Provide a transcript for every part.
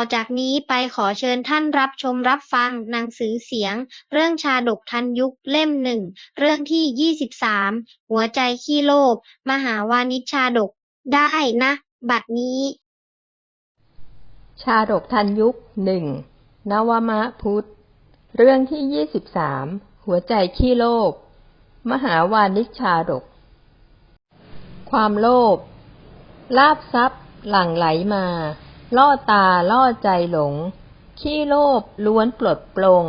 ต่อจากนี้ไปขอเชิญท่านรับชมรับฟังหนังสือเสียง เรื่องชาดกทันยุคเล่มหนึ่ง เรื่องที่ 23 หัวใจขี้โลภมหาวานิชชาดก ได้นะ บัดนี้ ชาดกทันยุคหนึ่งนวมะพุทธ เรื่องที่ยี่สิบสามหัวใจขี้โลภมหาวานิชชาดก ความโลภลาบทรัพย์หลั่งไหลมา ล่อตาล่อใจหลง ขี้โลภล้วนปลดปลง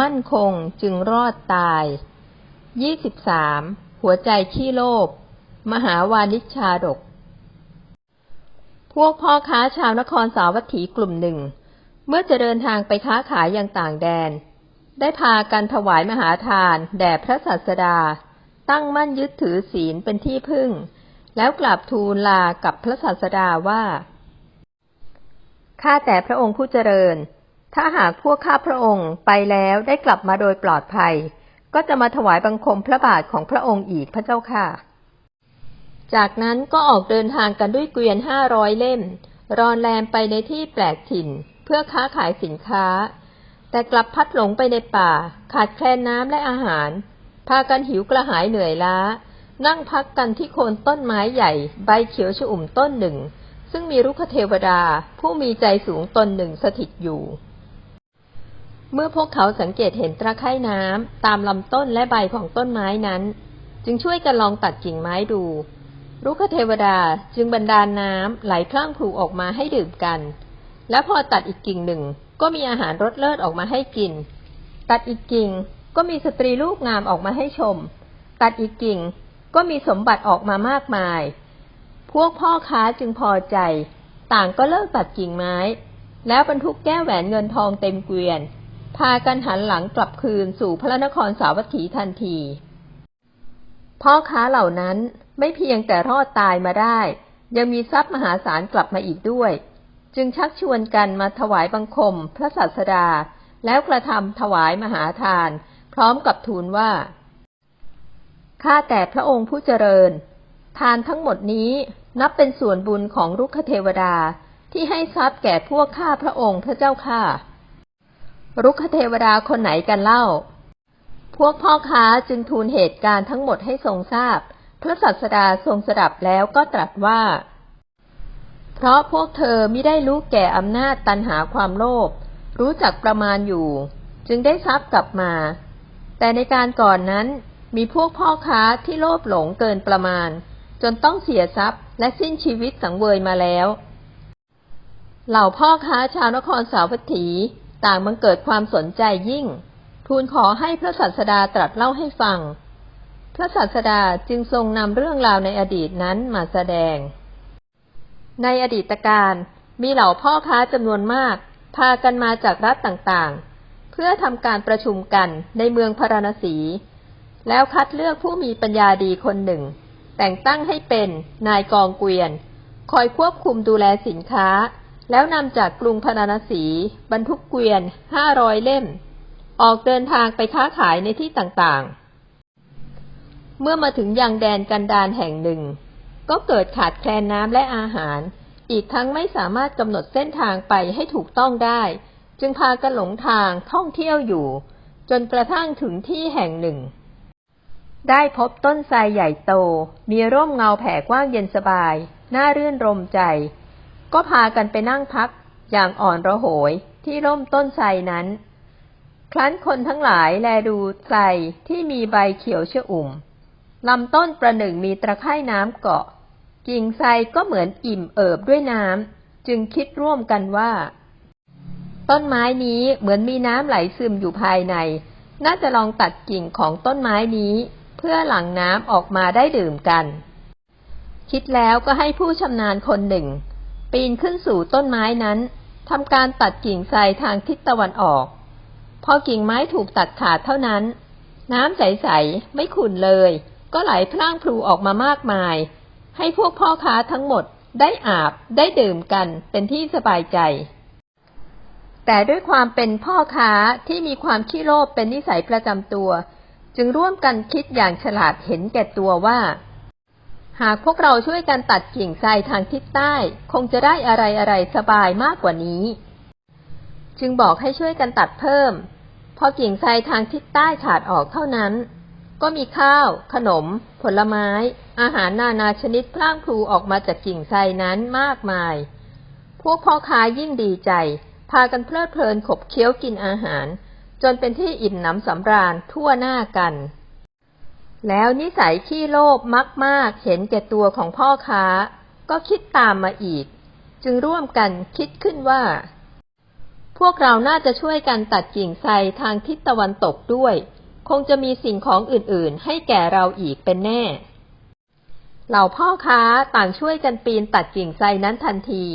มั่นคงจึงรอดตายยี่สิบสามหัวใจขี้โลภมหาวานิชชาดก พวกพ่อค้าชาวนครสาวัตถีกลุ่มหนึ่ง เมื่อจะเดินทางไปค้าขายอย่างต่างแดน ได้พากันถวายมหาทานแด่พระศาสดา ตั้งมั่นยึดถือศีลเป็นที่พึ่ง แล้วกราบทูลลากับพระศาสดาว่า ข้าแต่พระองค์ผู้เจริญ ถ้าหากพวกข้าพระองค์ไปแล้วได้กลับมาโดยปลอดภัย ก็จะมาถวายบังคมพระบาทของพระองค์อีกพระเจ้าค่ะ จากนั้นก็ออกเดินทางกันด้วยเกวียนห้าร้อยเล่ม รอนแรมไปในที่แปลกถิ่น เพื่อค้าขายสินค้า แต่กลับพัดหลงไปในป่า ขาดแคลนน้ำและอาหาร พากันหิวกระหายเหนื่อยล้า นั่งพักกันที่โคนต้นไม้ใหญ่ ใบเขียวชอุ่มต้นหนึ่ง ซึ่งมีรุกเทวดาผู้มีใจสูงตนหนึ่งสถิตอยู่ เมื่อพวกเขาสังเกตเห็นตะไคร่น้ำตามลำต้นและใบของต้นไม้นั้น จึงช่วยกันลองตัดกิ่งไม้ดู รุกเทวดาจึงบันดาลน้ำไหลพร่งพรูออกมาให้ดื่มกัน และพอตัดอีกกิ่งหนึ่งก็มีอาหารรสเลิศออกมาให้กิน ตัดอีกกิ่งก็มีสตรีลูกงามออกมาให้ชม ตัดอีกกิ่งก็มีสมบัติออกมามากมาย พวกพ่อค้าจึงพอใจ ต่างก็เลิกตัดกิ่งไม้ แล้วบรรทุกแก้วแหวนเงินทองเต็มเกวียน พากันหันหลังกลับคืนสู่พระนครสาวัตถีทันที พ่อค้าเหล่านั้นไม่เพียงแต่รอดตายมาได้ ยังมีทรัพย์มหาศาลกลับมาอีกด้วย จึงชักชวนกันมาถวายบังคม พระศาสดา แล้วกระทำถวายมหาทาน พร้อมกับทูลว่าข้าแต่พระองค์ผู้เจริญ ทานทั้งหมดนี้ นับเป็นส่วนบุญของรุกขเทวดาที่ให้ทรัพย์แก่พวกข้าพระองค์พระเจ้าข้ารุกขเทวดาคนไหนกันเล่า พวกพ่อค้าจึงทูลเหตุการณ์ทั้งหมดให้ทรงทราบ พระสัสดาทรงสดับแล้วก็ตรัสว่า เพราะพวกเธอไม่ได้รู้แก่อำนาจตันหาความโลภ รู้จักประมาณอยู่ จึงได้ทรัพย์กลับมา แต่ในการก่อนนั้นมีพวกพ่อค้าที่โลภหลงเกินประมาณ จนต้องเสียทรัพย์ และสิ้นชีวิตสังเวยมาแล้ว เหล่าพ่อค้าชาวนครสาวัตถี ต่างบังเกิดความสนใจยิ่ง ทูลขอให้พระสัสดาตรัสเล่าให้ฟัง พระสัสดาจึงทรงนำเรื่องราวในอดีตนั้นมาแสดง ในอดีตการมีเหล่าพ่อค้าจำนวนมาก พากันมาจากรัฐต่างๆ เพื่อทำการประชุมกันในเมืองพาราณสี แล้วคัดเลือกผู้มีปัญญาดีคนหนึ่ง แต่งตั้งให้เป็นนายกองเกวียน คอยควบคุมดูแลสินค้า แล้วนำจากกรุงพาราณสี บรรทุกเกวียนห้าร้อยเล่ม ออกเดินทางไปค้าขายในที่ต่างๆ เมื่อมาถึงยังแดนกันดารแห่งหนึ่ง ก็เกิดขาดแคลนน้ำและอาหาร อีกทั้งไม่สามารถกำหนดเส้นทางไปให้ถูกต้องได้ จึงพากันหลงทางท่องเที่ยวอยู่ จนกระทั่งถึงที่แห่งหนึ่ง ได้พบต้นไทรใหญ่โต มีร่มเงาแผ่กว้างเย็นสบาย น่ารื่นรมใจ ก็พากันไปนั่งพักอย่างอ่อนระโหยที่ร่มต้นไทรนั้น ครั้นคนทั้งหลายแลดูไทรที่มีใบเขียวเชอุ่มลำต้นประหนึ่งมีตะไคร่น้ำเกาะ กิ่งไทรก็เหมือนอิ่มเอิบด้วยน้ำจึงคิดร่วมกันว่า ต้นไม้นี้เหมือนมีน้ำไหลซึมอยู่ภายใน น่าจะลองตัดกิ่งของต้นไม้นี้ เพื่อหลั่งน้ำออกมาได้ดื่มกัน คิดแล้วก็ให้ผู้ชำนาญคนหนึ่ง ปีนขึ้นสู่ต้นไม้นั้นทำการตัดกิ่งไทรทางทิศตะวันออก พอกิ่งไม้ถูกตัดขาดเท่านั้น น้ำใส ๆ ไม่ขุ่นเลย ก็ไหลพร่างพลูออกมามากมาย ให้พวกพ่อค้าทั้งหมดได้อาบได้ดื่มกันเป็นที่สบายใจ แต่ด้วยความเป็นพ่อค้าที่มีความขี้โลภเป็นนิสัยประจำตัว จึงร่วมกันคิดอย่างฉลาดเห็นแก่ตัวว่า หากพวกเราช่วยกันตัดกิ่งไทรทางทิศใต้ คงจะได้อะไรอะไรสบายมากกว่านี้ จึงบอกให้ช่วยกันตัดเพิ่ม พอกิ่งไทรทางทิศใต้ขาดออกเท่านั้น ก็มีข้าว ขนม ผลไม้ อาหารนานาชนิดพร่างพลูออกมาจากกิ่งไทรนั้นมากมาย พวกพ่อค้ายิ่งดีใจ พากันเพลิดเพลินขบเคี้ยวกินอาหาร จนเป็นที่อิ่มหนำสำราญทั่วหน้ากัน แล้วนิสัยขี้โลภมักมากเห็นแก่ตัวของพ่อค้า ก็คิดตามมาอีก จึงร่วมกันคิดขึ้นว่า พวกเราน่าจะช่วยกันตัดกิ่งไทรทางทิศตะวันตกด้วย คงจะมีสิ่งของอื่นๆ ให้แก่เราอีกเป็นแน่ เหล่าพ่อค้าต่างช่วยกันปีนตัดกิ่งไทรนั้นทันที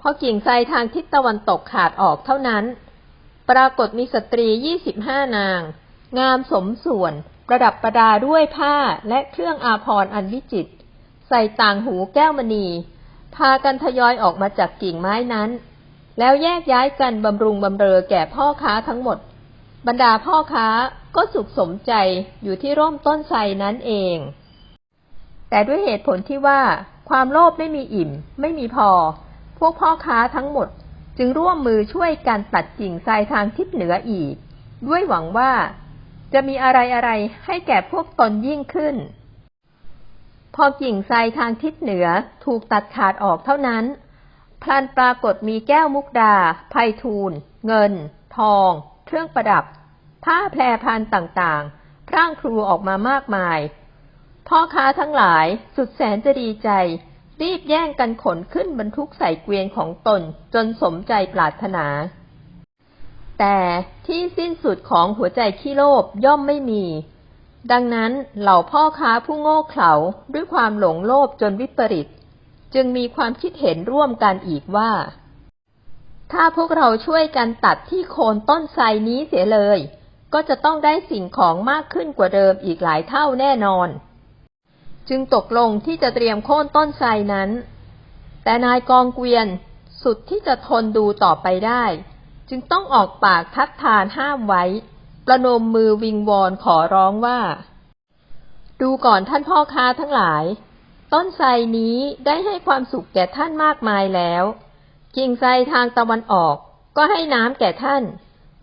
พอกิ่งไทรทางทิศตะวันตกขาดออกเท่านั้น ปรากฏมีสตรียี่สิบห้านาง งามสมส่วน ประดับประดาด้วยผ้าและเครื่องอาภรณ์อันวิจิตรใส่ต่างหูแก้วมณี พากันทยอยออกมาจากกิ่งไม้นั้น แล้วแยกย้ายกันบำรุงบำเรอแก่พ่อค้าทั้งหมด บรรดาพ่อค้าก็สุขสมใจอยู่ที่ร่มต้นไทรนั้นเอง แต่ด้วยเหตุผลที่ว่าความโลภไม่มีอิ่ม ไม่มีพอ พวกพ่อค้าทั้งหมด จึงร่วมมือช่วยกันตัดกิ่งทรายทางทิศเหนืออีก ด้วยหวังว่าจะมีอะไรอะไรให้แก่พวกตนยิ่งขึ้น พอกิ่งทรายทางทิศเหนือถูกตัดขาดออกเท่านั้น พลันปรากฏมีแก้วมุกดาไพทูลเงิน ทอง เครื่องประดับ ผ้าแพรพันต่างๆ พร่างพรูออกมามากมาย พ่อค้าทั้งหลายสุดแสนจะดีใจ รีบแย่งกันขนขึ้นบรรทุกใส่เกวียนของตนจนสมใจปรารถนา แต่ที่สิ้นสุดของหัวใจขี้โลภย่อมไม่มี ดังนั้นเหล่าพ่อค้าผู้โง่เขลาด้วยความหลงโลภจนวิปริต จึงมีความคิดเห็นร่วมกันอีกว่า ถ้าพวกเราช่วยกันตัดที่โคนต้นไทรนี้เสียเลย ก็จะต้องได้สิ่งของมากขึ้นกว่าเดิมอีกหลายเท่าแน่นอน จึงตกลงที่จะเตรียมโค่นต้นไทรนั้น แต่นายกองเกวียนสุดที่จะทนดูต่อไปได้ จึงต้องออกปากทัดทานห้ามไว้ ประนมมือวิงวอนขอร้องว่า ดูก่อนท่านพ่อค้าทั้งหลาย ต้นไทรนี้ได้ให้ความสุขแก่ท่านมากมายแล้วกิ่งไทรทางตะวันออก ก็ให้น้ำแก่ท่าน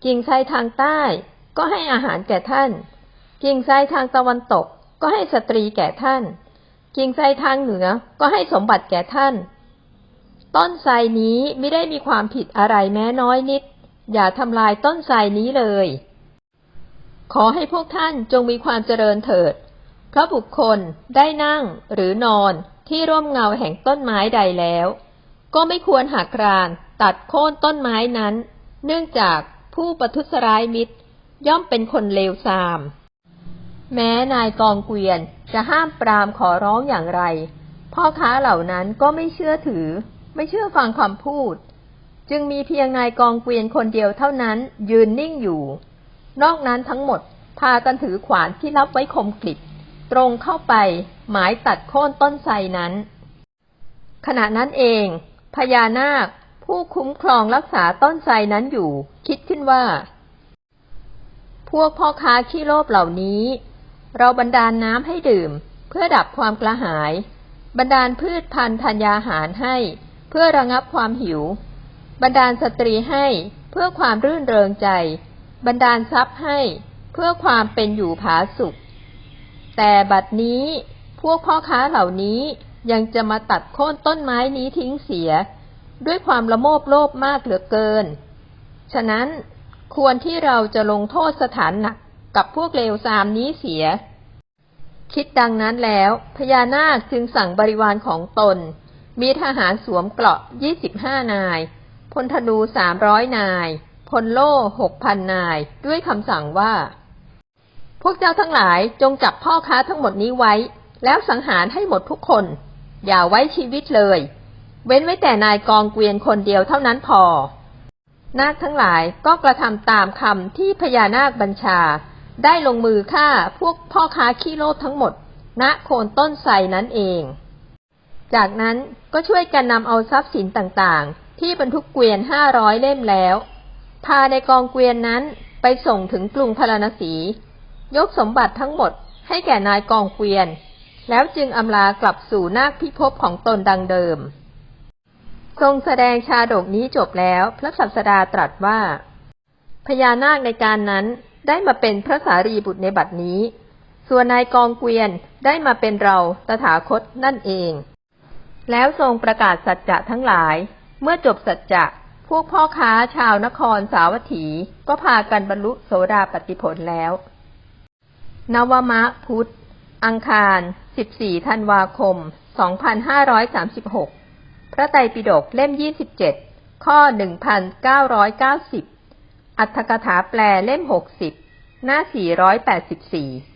กิ่งไทรทางใต้ ก็ให้อาหารแก่ท่าน กิ่งไทรทางตะวันตก ก็ให้สตรีแก่ท่าน กิ่งไทรทางเหนือก็ให้สมบัติแก่ท่าน ต้นไทรนี้ไม่ได้มีความผิดอะไรแม้น้อยนิด อย่าทำลายต้นไทรนี้เลย ขอให้พวกท่านจงมีความเจริญเถิด เพราะบุคคลได้นั่งหรือนอนที่ร่มเงาแห่งต้นไม้ใดแล้ว ก็ไม่ควรหักรานตัดโค่นต้นไม้นั้น เนื่องจากผู้ประทุษร้ายมิตร ย่อมเป็นคนเลวทราม แม้นายกองเกวียนจะห้ามปรามขอร้องอย่างไร พ่อค้าเหล่านั้นก็ไม่เชื่อถือ ไม่เชื่อฟังคำพูด จึงมีเพียงนายกองเกวียนคนเดียวเท่านั้นยืนนิ่งอยู่ นอกนั้นทั้งหมดพากันถือขวานที่รับไว้คมกลิบตรงเข้าไปหมายตัดโค่นต้นไทรนั้น ขณะนั้นเอง พญานาคผู้คุ้มครองรักษาต้นไทรนั้นอยู่ คิดขึ้นว่า พวกพ่อค้าขี้โลภเหล่านี้ เราบันดาลน้ำให้ดื่ม เพื่อดับความกระหาย บันดาลพืชพันธุ์ธัญญาหารให้ เพื่อระงับความหิว บันดาลสตรีให้เพื่อความรื่นเริงใจ บันดาลทรัพย์ให้ เพื่อความเป็นอยู่ผาสุข แต่บัดนี้พวกพ่อค้าเหล่านี้ยังจะมาตัดโค่นต้นไม้นี้ทิ้งเสีย ด้วยความละโมบโลภมากเหลือเกิน ฉะนั้นควรที่เราจะลงโทษสถานหนัก กับพวกเลวทรามนี้เสีย คิดดังนั้นแล้ว พญานาคจึงสั่งบริวารของตน มีทหารสวมเกราะยี่สิบห้านาย พลธนูสามร้อยนาย พลโล่หกพันนาย ด้วยคำสั่งว่า พวกเจ้าทั้งหลายจงจับพ่อค้าทั้งหมดนี้ไว้ แล้วสังหารให้หมดทุกคน อย่าไว้ชีวิตเลย เว้นไว้แต่นายกองเกวียนคนเดียวเท่านั้นพอนาคทั้งหลายก็กระทำตามคำที่พญานาคบัญชา ได้ลงมือฆ่าพวกพ่อค้าขี้โลภทั้งหมด ณโคนต้นไทรนั้นเอง จากนั้นก็ช่วยกันนำเอาทรัพย์สินต่างๆ ที่บรรทุกเกวียนห้าร้อยเล่มแล้ว พาในกองเกวียนนั้นไปส่งถึงกรุงพาราณสี ยกสมบัติทั้งหมดให้แก่นายกองเกวียน แล้วจึงอำลากลับสู่นาคพิภพของตนดังเดิม ทรงแสดงชาดกนี้จบแล้ว พระสัสดาตรัสว่าพญานาคในการนั้น ได้มาเป็นพระสารีบุตรในบัดนี้ ส่วนนายกองเกวียนได้มาเป็นเราตถาคตนั่นเอง แล้วทรงประกาศสัจจะทั้งหลาย เมื่อจบสัจจะพวกพ่อค้าชาวนครสาวัตถีก็พากันบรรลุโสดาปฏิผลแล้ว นวมะพุทธ อังคาร 14 ธันวาคม 2536 พระไตรปิฎกเล่ม 27 ข้อ 1990 อัตถกถาแปลเล่ม 60 หน้า 484